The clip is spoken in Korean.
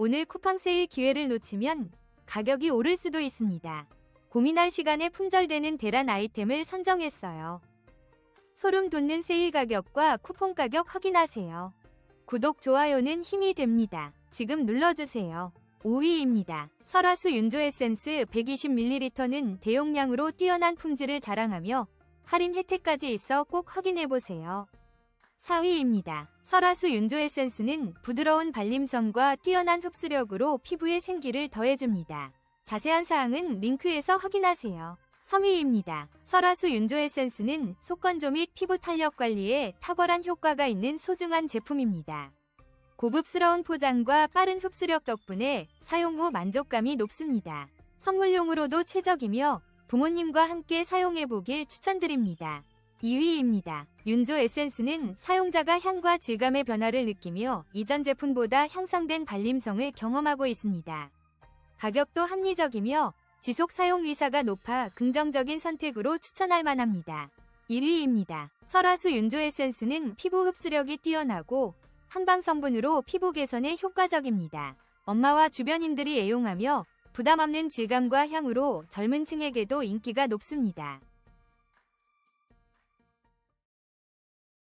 오늘 쿠팡 세일 기회를 놓치면 가격이 오를 수도 있습니다. 고민할 시간에 품절되는 대란 아이템을 선정했어요. 소름 돋는 세일 가격과 쿠폰 가격 확인하세요. 구독, 좋아요는 힘이 됩니다. 지금 눌러주세요. 5위입니다. 설화수 윤조 에센스 120ml는 대용량으로 뛰어난 품질을 자랑하며 할인 혜택까지 있어 꼭 확인해보세요. 4위입니다. 설화수 윤조 에센스는 부드러운 발림성과 뛰어난 흡수력으로 피부에 생기를 더해줍니다. 자세한 사항은 링크에서 확인하세요. 3위입니다. 설화수 윤조 에센스는 속건조 및 피부 탄력 관리에 탁월한 효과가 있는 소중한 제품입니다. 고급스러운 포장과 빠른 흡수력 덕분에 사용 후 만족감이 높습니다. 선물용으로도 최적이며 부모님과 함께 사용해보길 추천드립니다. 2위입니다. 윤조 에센스는 사용자가 향과 질감의 변화를 느끼며 이전 제품보다 향상된 발림성을 경험하고 있습니다. 가격도 합리적이며 지속 사용 위사가 높아 긍정적인 선택으로 추천할 만합니다. 1위입니다. 설화수 윤조 에센스는 피부 흡수력이 뛰어나고 한방 성분으로 피부 개선에 효과적입니다. 엄마와 주변인들이 애용하며 부담 없는 질감과 향으로 젊은 층에게도 인기가 높습니다.